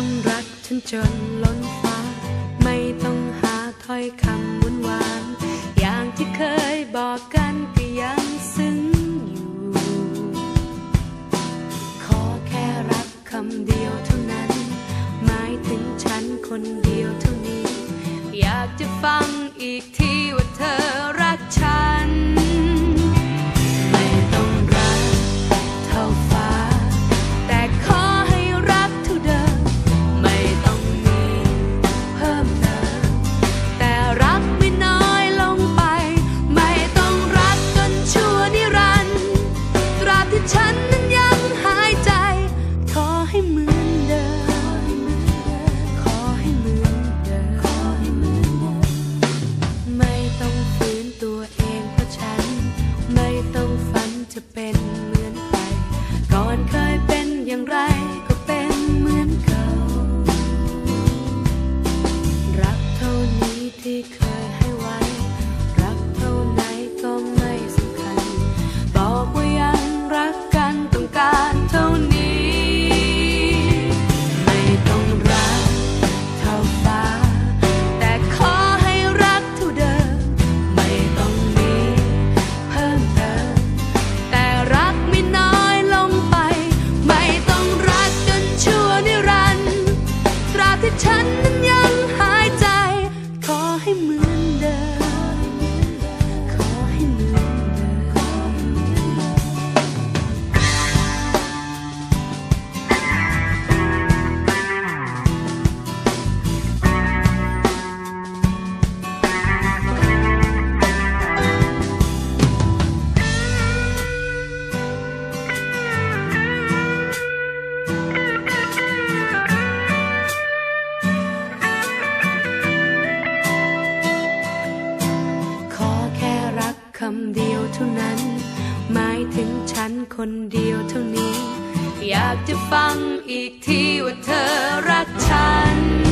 องรักฉันจนล้นฟ้า ไม่ต้องหาถ้อยคำวุ่นวานอย่างที่เคยบอกกันก็ยังซึ้งอยู่ ขอแค่รักคำเดียวเท่านั้น หมายถึงฉันคนเดียวเท่านี้ อยากจะฟังอีกทีว่าเธอ คำเดียวเท่านั้น หมายถึงฉันคนเดียวเท่านี้ อยากจะฟังอีกทีว่าเธอรักฉัน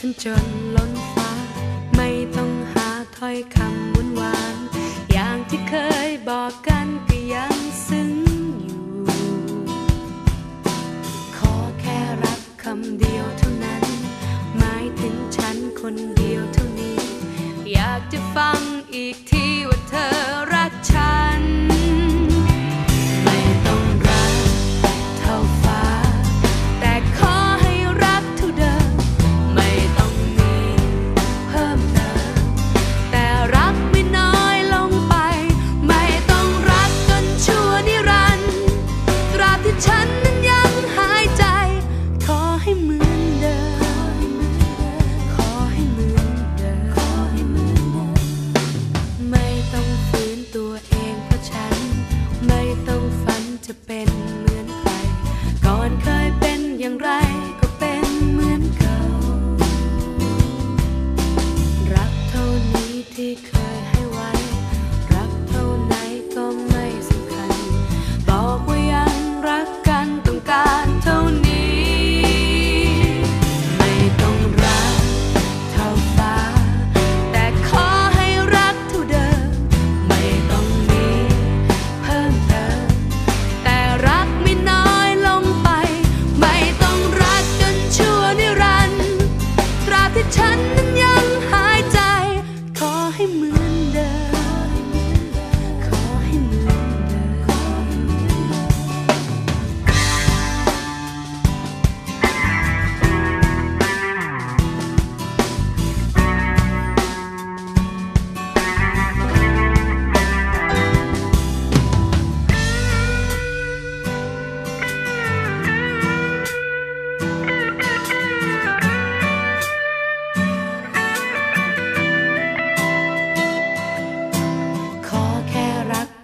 ฉันจนล้นฟ้า ไม่ต้องหาถ้อยคำวุ่นวานอย่างที่เคยบอกกันก็ยังซึ้งอยู่ ขอแค่รับคำเดียวเท่านั้น หมายถึงฉันคนเดียวเท่านี้ อยากจะฟังอีกทีว่าเธอรัก ก่อนเคยเป็นอย่างไรก็เป็นเหมือนเก่า รักเท่านี้ที่เคย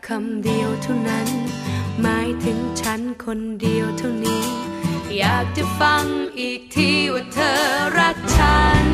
คำเดียวเท่านั้น หมายถึงฉันคนเดียวเท่านี้ อยากจะฟังอีกทีว่าเธอรักฉัน